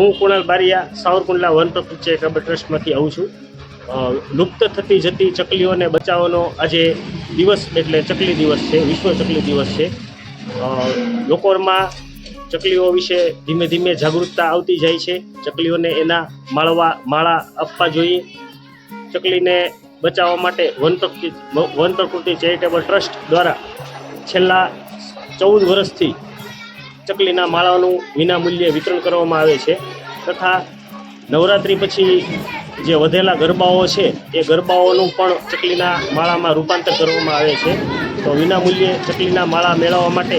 હું કુણાલ બારિયા સાવરકુંડલા વન પ્રકૃતિ ચેરિટેબલ ટ્રસ્ટમાંથી આવું છું. લુપ્ત થતી જતી ચકલીઓને બચાવવાનો આજે દિવસ એટલે ચકલી દિવસ છે, વિશ્વ ચકલી દિવસ છે. લોકોમાં ચકલીઓ વિશે ધીમે ધીમે જાગૃતતા આવતી જાય છે. ચકલીઓને એના માળવા, માળા આપવા જોઈએ. ચકલીને બચાવવા માટે વન વન પ્રકૃતિ ચેરિટેબલ ટ્રસ્ટ દ્વારા છેલ્લા ચૌદ વર્ષથી ચકલીના માળાનું વિનામૂલ્યે વિતરણ કરવામાં આવે છે તથા નવરાત્રિ પછી જે વધેલા ગરબાઓ છે, એ ગરબાઓનું પણ ચકલીના માળામાં રૂપાંતર કરવામાં આવે છે. તો વિનામૂલ્યે ચકલીના માળા મેળવવા માટે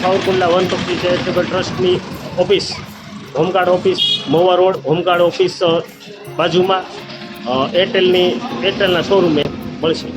સાવરકુંડલા વન પક્ષી ચેરિટેબલ ટ્રસ્ટની office, home guard office, Mahuva road, home guard office બાજુમાં એરટેલની, એરટેલના શોરૂમે મળશે.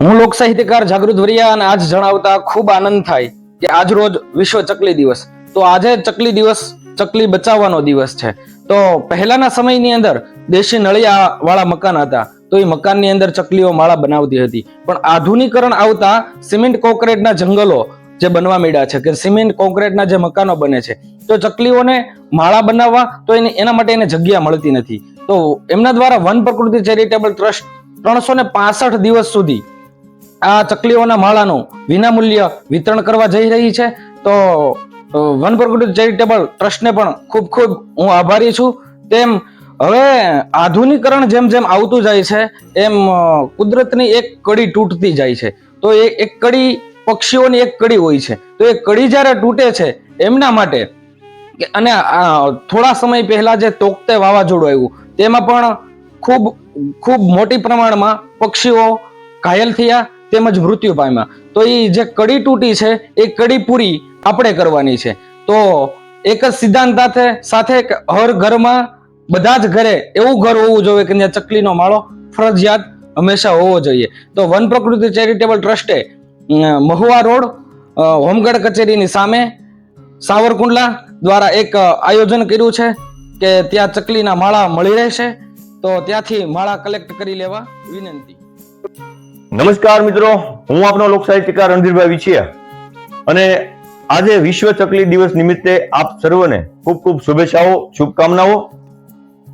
હું લોક સાહિત્યકાર જાગૃત વરિયા અને આજ જણાવતા ખૂબ આનંદ થાય. કે આજ રોજ વિશ્વ ચકલી દિવસ. તો આજે ચકલી દિવસ ચકલી બચાવવાનો દિવસ છે. તો પહેલાના સમયની અંદર દેશી નળિયા વાળા મકાન હતા. તો એ મકાનની અંદર ચકલીઓ માળા બનાવતી હતી. પણ આધુનિકરણ આવતા સિમેન્ટ કોન્ક્રીટના જંગલો જે બનવા માંડ્યા છે, કે સિમેન્ટ કોન્ક્રીટના જે મકાનો બને છે, તો ચકલીઓને માળા બનાવવા તો એને, એના માટે એને જગ્યા મળતી નથી. તો એમના દ્વારા વન પ્રકૃતિ ચેરિટેબલ ટ્રસ્ટ ત્રણસો ને પાસઠ દિવસ સુધી આ ચકલીઓના માળાનું વિનામૂલ્ય વિતરણ કરવા જઈ રહી છે, તો વન પ્રગટ ચેરિટેબલ ટ્રસ્ટને પણ ખૂબ ખૂબ હું આભારી છું. તેમ હવે આધુનિકરણ જેમ જેમ આવતું જાય છે, એમ કુદરતની એક કડી તૂટતી જાય છે. તો એ એક કડી પક્ષીઓની એક કડી હોય છે. તો એ કડી જ્યારે તૂટે છે, એમના માટે અને થોડા સમય પહેલા જે તોકતે વાવાઝોડું આવ્યું, તેમાં પણ ખૂબ ખૂબ મોટી પ્રમાણમાં પક્ષીઓ ઘાયલ થયા તેમજ મૃત્યુ પામ્યા. તો એ જે કડી તૂટી છે, એ કડી પૂરી આપણે કરવાની છે. તો એક જ સિદ્ધાંત સાથે સાથે હર ઘરમાં બધા જ ઘરે એવું ઘર હોવું જોઈએ કે જ્યાં ચકલીનો માળો ફરજિયાત હંમેશા હોવો જોઈએ. તો વન પ્રકૃતિ ચેરિટેબલ ટ્રસ્ટે મહુવા રોડ હોમગઢ કચેરીની સામે સાવરકુંડલા દ્વારા એક આયોજન કર્યું છે કે ત્યાં ચકલીના માળા મળી રહેશે. તો ત્યાંથી માળા કલેક્ટ કરી લેવા વિનંતી. નમસ્કાર મિત્રો, હું આપનો લોકસાહિત્યકાર રણધીરભાઈ વિછિયા. અને આજે વિશ્વ ચકલી દિવસ નિમિત્તે આપ સર્વને ખૂબ ખૂબ શુભેચ્છાઓ, શુભકામનાઓ.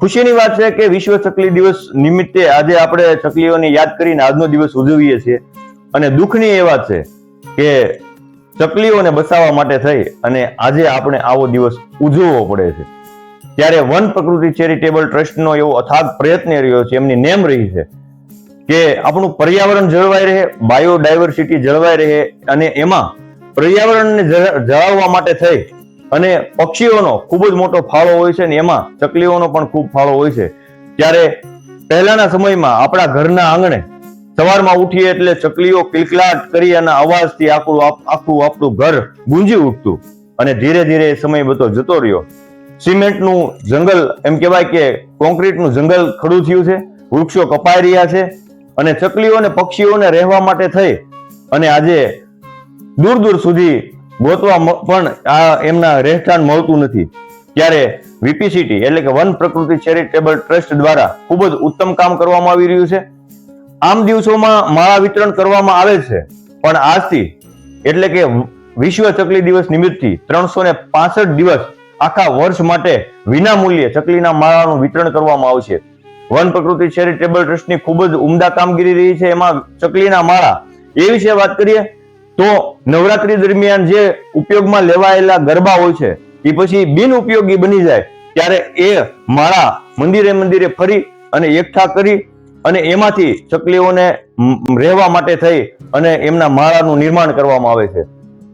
ખુશીની વાત છે કે વિશ્વ ચકલી દિવસ નિમિત્તે આજે આપણે ચકલીઓને યાદ કરીને આજનો દિવસ ઉજવીએ છીએ. અને દુઃખની એ વાત છે કે ચકલીઓને બચાવવા માટે થઈ અને આજે આપણે આવો દિવસ ઉજવવો પડે છે. ત્યારે વન પ્રકૃતિ ચેરિટેબલ ટ્રસ્ટનો એવો અથાગ પ્રયત્ન રહ્યો છે, એમની નેમ રહી છે. કે આપણું પર્યાવરણ જળવાઈ રહે બાયોડાયવર્સિટી જળવાઈ રહે અને એમાં પર્યાવરણને જળાવવા માટે થઈ અને પક્ષીઓનો ખૂબ જ મોટો ફાળો હોય છે ને એમાં ચકલીઓનો પણ ખૂબ ફાળો હોય છે. ત્યારે પહેલાના સમયમાં આપણા ઘરના આંગણે સવારમાં ઉઠીએ એટલે ચકલીઓ કિલકલાટ કરી અને અવાજથી આખું આખું આપણું ઘર ગુંજી ઉઠતું અને ધીરે ધીરે એ સમય બધો જતો રહ્યો. સિમેન્ટનું જંગલ એમ કહેવાય કે કોન્ક્રીટનું જંગલ ખડું થયું છે, વૃક્ષો કપાઈ રહ્યા છે અને ચકલીઓ અને પક્ષીઓને રહેવા માટે થઈ અને આજે દૂર દૂર સુધી ગોતવા પણ આ એમના રહેઠાણ મળતું નથી. ત્યારે વીપીસીટી એટલે કે વન પ્રકૃતિ ચેરિટેબલ ટ્રસ્ટ દ્વારા ખૂબ જ ઉત્તમ કામ કરવામાં આવી રહ્યું છે. આમ દિવસોમાં માળા વિતરણ કરવામાં આવે છે, પણ આજથી એટલે કે વિશ્વ ચકલી દિવસ નિમિત્તથી ત્રણસો ને પાસઠ દિવસ આખા વર્ષ માટે વિના મૂલ્યે ચકલીના માળાનું વિતરણ કરવામાં આવશે. વન પ્રકૃતિ ચેરિટેબલ ટ્રસ્ટની ખૂબ જ ઉમદા કામગીરી રહી છે. એમાં ચકલીના માળા એ વિશે વાત કરીએ તો નવરાત્રી દરમિયાન જે ઉપયોગમાં લેવાયેલા ગરબા હોય છે, એ પછી બિન ઉપયોગી બની જાય ત્યારે એ માળા મંદિરે મંદિરે ફરી અને એકઠા કરી અને એમાંથી ચકલીઓને રહેવા માટે થઈ અને એમના માળાનું નિર્માણ કરવામાં આવે છે.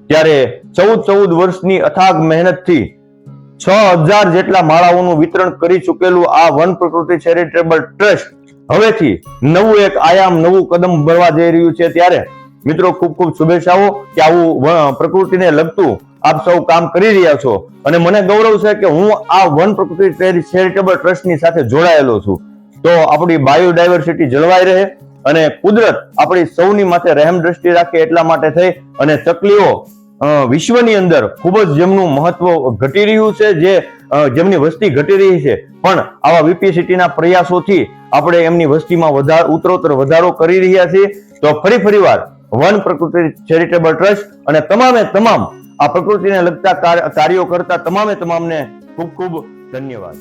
ત્યારે ચૌદ ચૌદ વર્ષની અથાગ મહેનતથી છ હજાર જેટલા માળાઓનું વિતરણ કરી ચૂકેલું આ વન પ્રકૃતિ ચેરિટેબલ ટ્રસ્ટ હવેથી નવું એક આયામ, નવું કદમ ભરવા જઈ રહ્યું છે ત્યારે મિત્રો ખૂબ ખૂબ શુભેચ્છાઓ કે આવું પ્રકૃતિને લગતું આપ સૌ કામ કરી રહ્યા છો. અને મને ગૌરવ છે કે હું આ વન પ્રકૃતિ ચેરિટેબલ ટ્રસ્ટની સાથે જોડાયેલો છું. તો આપણી બાયોડાયવર્સિટી જળવાઈ રહે અને કુદરત આપણી સૌની માથે રહેમ દ્રષ્ટિ રાખે એટલા માટે થઈ અને ચકલીઓ વિશ્વની અંદર ખૂબ જ જેમનું મહત્વ ઘટી રહ્યું છે, જે જેમની વસ્તી ઘટી રહી છે. પણ આવા વીપીસીટીના પ્રયાસોથી આપણે એમની વસ્તીમાં વધારો, ઉત્તરોત્તર વધારો કરી રહ્યા છીએ. તો ફરી ફરીવાર વન પ્રકૃતિ ચેરિટેબલ ટ્રસ્ટ અને તમામે તમામ આ પ્રકૃતિને લગતા કાર્યો કરતા તમામે તમામને ખૂબ ખૂબ ધન્યવાદ.